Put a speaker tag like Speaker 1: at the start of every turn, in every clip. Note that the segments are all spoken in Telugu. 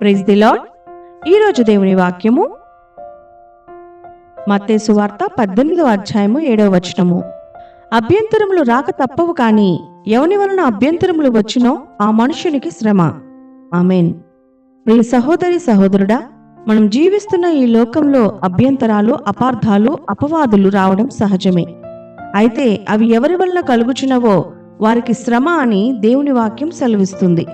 Speaker 1: ప్రైజ్ ది లాడ్ ఈరోజు దేవుని వాక్యము మత్తేసు వార్త పద్దెనిమిదవ అధ్యాయము ఏడవ వచనము. అభ్యంతరములు రాక తప్పవు కానీ ఎవని వలన అభ్యంతరములు వచ్చినో ఆ మనుషునికి శ్రమ. ఆమెన్. ప్రియ సహోదరి సహోదరుడా మనం జీవిస్తున్న ఈ లోకంలో అభ్యంతరాలు అపార్థాలు అపవాదులు రావడం సహజమే. అయితే అవి ఎవరి వలన కలుగుచున్నవో వారికి శ్రమ అని దేవుని వాక్యం సెలవిస్తుంది.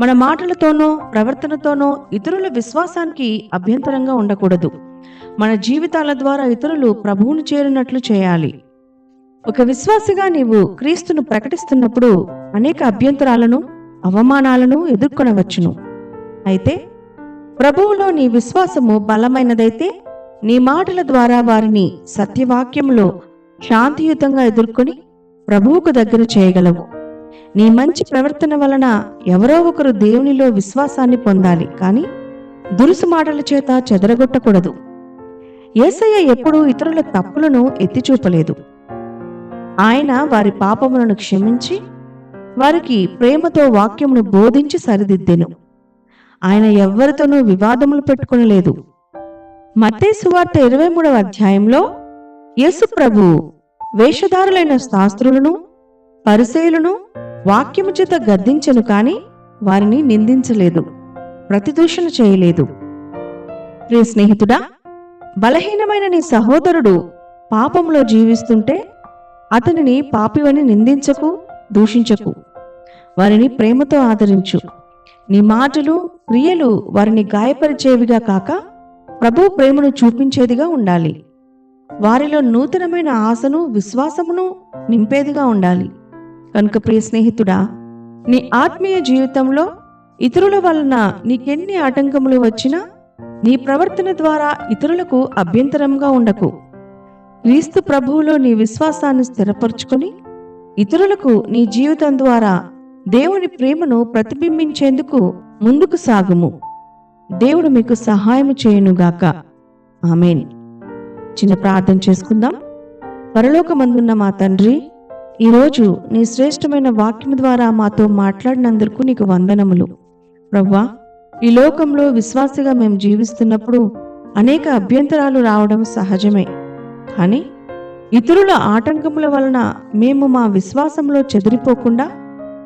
Speaker 1: మన మాటలతోనో ప్రవర్తనతోనో ఇతరుల విశ్వాసానికి అభ్యంతరంగా ఉండకూడదు. మన జీవితాల ద్వారా ఇతరులు ప్రభువును చేరినట్లు చేయాలి. ఒక విశ్వాసిగా నీవు క్రీస్తును ప్రకటిస్తున్నప్పుడు అనేక అభ్యంతరాలను అవమానాలను ఎదుర్కొనవచ్చును. అయితే ప్రభువులో నీ విశ్వాసము బలమైనదైతే నీ మాటల ద్వారా వారిని సత్యవాక్యంలో శాంతియుతంగా ఎదుర్కొని ప్రభువుకు దగ్గర చేయగలవు. నీ మంచి ప్రవర్తన వలన ఎవరో ఒకరు దేవునిలో విశ్వాసాన్ని పొందాలి కానీ దురుసు మాటల చేత చెదరగొట్టకూడదు. ఏసయ్య ఎప్పుడూ ఇతరుల తప్పులను ఎత్తిచూపలేదు. ఆయన వారి పాపములను క్షమించి వారికి ప్రేమతో వాక్యమును బోధించి సరిదిద్దెను. ఆయన ఎవ్వరితోనూ వివాదములు పెట్టుకునలేదు. మతే సువార్త ఇరవై మూడవ అధ్యాయంలో యేసు ప్రభు వేషధారులైన శాస్త్రులను పరిసేయులను వాక్యము చేత గద్దించెను కాని వారిని నిందించలేదు ప్రతిదూషణ చేయలేదు. ప్రియ స్నేహితుడా బలహీనమైన నీ సహోదరుడు పాపంలో జీవిస్తుంటే అతనిని పాపివని నిందించకు దూషించకు. వారిని ప్రేమతో ఆదరించు. నీ మాటలు క్రియలు వారిని గాయపరిచేవిగా కాక ప్రభు ప్రేమను చూపించేదిగా ఉండాలి. వారిలో నూతనమైన ఆశను విశ్వాసమును నింపేదిగా ఉండాలి. కనుక ప్రియ స్నేహితుడా నీ ఆత్మీయ జీవితంలో ఇతరుల వలన నీకెన్ని ఆటంకములు వచ్చినా నీ ప్రవర్తన ద్వారా ఇతరులకు అభ్యంతరంగా ఉండకు. క్రీస్తు ప్రభువులో నీ విశ్వాసాన్ని స్థిరపరుచుకొని ఇతరులకు నీ జీవితం ద్వారా దేవుని ప్రేమను ప్రతిబింబించేందుకు ముందుకు సాగుము. దేవుడు మీకు సహాయం చేయునుగాక. ఆమెన్. చిన్న ప్రార్థన చేసుకుందాం. పరలోకమందున్న మా తండ్రి ఈరోజు నీ శ్రేష్టమైన వాక్యం ద్వారా మాతో మాట్లాడినందుకు నీకు వందనములు. ప్రవ్వా ఈ లోకంలో విశ్వాసిగా మేము జీవిస్తున్నప్పుడు అనేక అభ్యంతరాలు రావడం సహజమే. కానీ ఇతరుల ఆటంకముల వలన మేము మా విశ్వాసంలో చెదిరిపోకుండా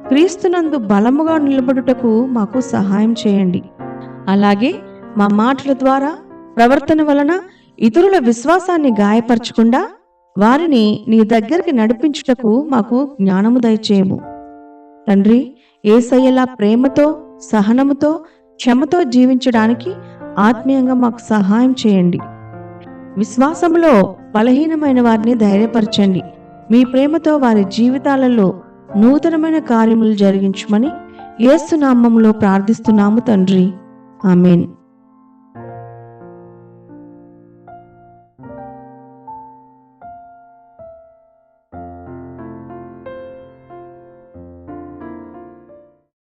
Speaker 1: క్రీస్తునందు బలముగా నిలబడుటకు మాకు సహాయం చేయండి. అలాగే మా మాటల ద్వారా ప్రవర్తన వలన ఇతరుల విశ్వాసాన్ని గాయపరచకుండా వారిని నీ దగ్గరికి నడిపించుటకు మాకు జ్ఞానము దయచేయము. తండ్రి ఏసయ్యలా ప్రేమతో సహనముతో క్షమతో జీవించడానికి ఆత్మీయంగా మాకు సహాయం చేయండి. విశ్వాసంలో బలహీనమైన వారిని ధైర్యపరచండి. మీ ప్రేమతో వారి జీవితాలలో నూతనమైన కార్యములు జరిగించమని ఏసునామంలో ప్రార్థిస్తున్నాము తండ్రి. ఆమెన్.